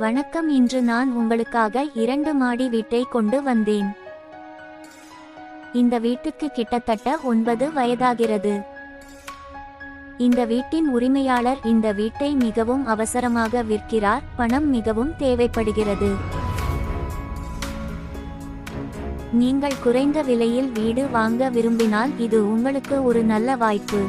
வணக்கம் இன்று நான் உங்களுக்காக இரண்டு மாடி வீட்டை கொண்டு வந்தேன். இந்த வீட்டுக்கு கிட்டத்தட்ட ஒன்பது வயதாகிறது. இந்த வீட்டின் உரிமையாளர் இந்த வீட்டை மிகவும் அவசரமாக விற்கிறார் பணம் மிகவும் தேவைப்படுகிறது. நீங்கள் குறைந்த விலையில் வீடு வாங்க விரும்பினால் இது உங்களுக்கு ஒரு நல்ல வாய்ப்பு.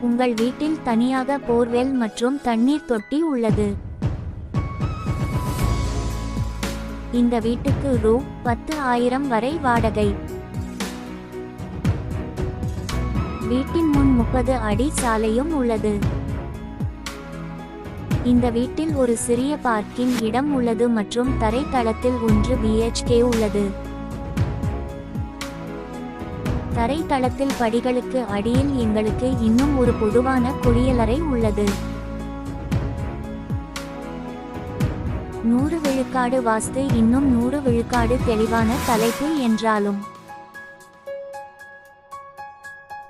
உங்கள் வீட்டில் தனியாக போர்வெல் மற்றும் தண்ணீர் தொட்டி உள்ளது. இந்த வீட்டுக்கு ரூ. பத்து ஆயிரம் வரை வாடகை. வீட்டின் முன் முப்பது அடி சாலையும் உள்ளது. இந்த வீட்டில் ஒரு சிறிய பார்க்கிங் இடம் உள்ளது மற்றும் தரைத்தளத்தில் ஒன்று பிஹெச்கே உள்ளது. தரைத்தளத்தில் படிகளுக்கு அடியில் எங்களுக்கு இன்னும் ஒரு பொதுவான குளியலறை உள்ளது. நூறு விழுக்காடு வாஸ்து இன்னும் நூறு விழுக்காடு தெளிவான தலைப்பு என்றாலும்.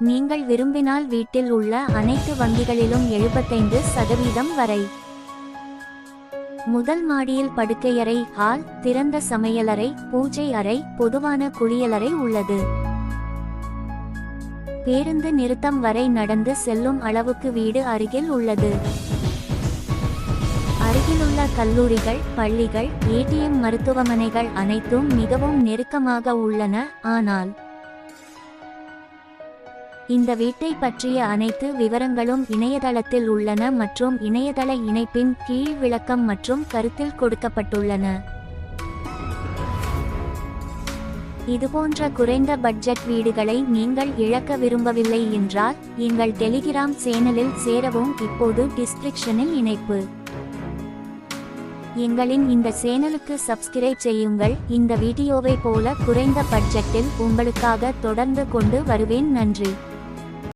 நீங்கள் விரும்பினால் வீட்டில் உள்ள அனைத்து வங்கிகளிலும் எழுபத்தைந்து சதவீதம் வரை. முதல் மாடியில் படுக்கையறை ஹால் திறந்த சமையலறை பூஜை அறை பொதுவான குளியலறை உள்ளது. பேருந்து நிறுத்தம் வரை நடந்து செல்லும் அளவுக்கு வீடு அருகில் உள்ளது. அருகிலுள்ள கல்லூரிகள் பள்ளிகள் ஏடிஎம் மருத்துவமனைகள் அனைத்தும் மிகவும் நெருக்கமாக உள்ளன ஆனால் இந்த வீட்டை பற்றிய அனைத்து விவரங்களும் இணையதளத்தில் உள்ளன மற்றும் இணையதள இணைப்பின் கீழ் விளக்கம் மற்றும் கருத்தில் கொடுக்கப்பட்டுள்ளன. இதுபோன்ற குறைந்த பட்ஜெட் வீடுகளை நீங்கள் இழக்க விரும்பவில்லை என்றால் எங்கள் டெலிகிராம் சேனலில் சேரவும் இப்போது டிஸ்கிரிப்ஷனில் இணைப்பு. எங்களின் இந்த சேனலுக்கு சப்ஸ்கிரைப் செய்யுங்கள். இந்த வீடியோவை போல குறைந்த பட்ஜெட்டில் உங்களுக்காக தொடர்ந்து கொண்டு வருவேன். நன்றி.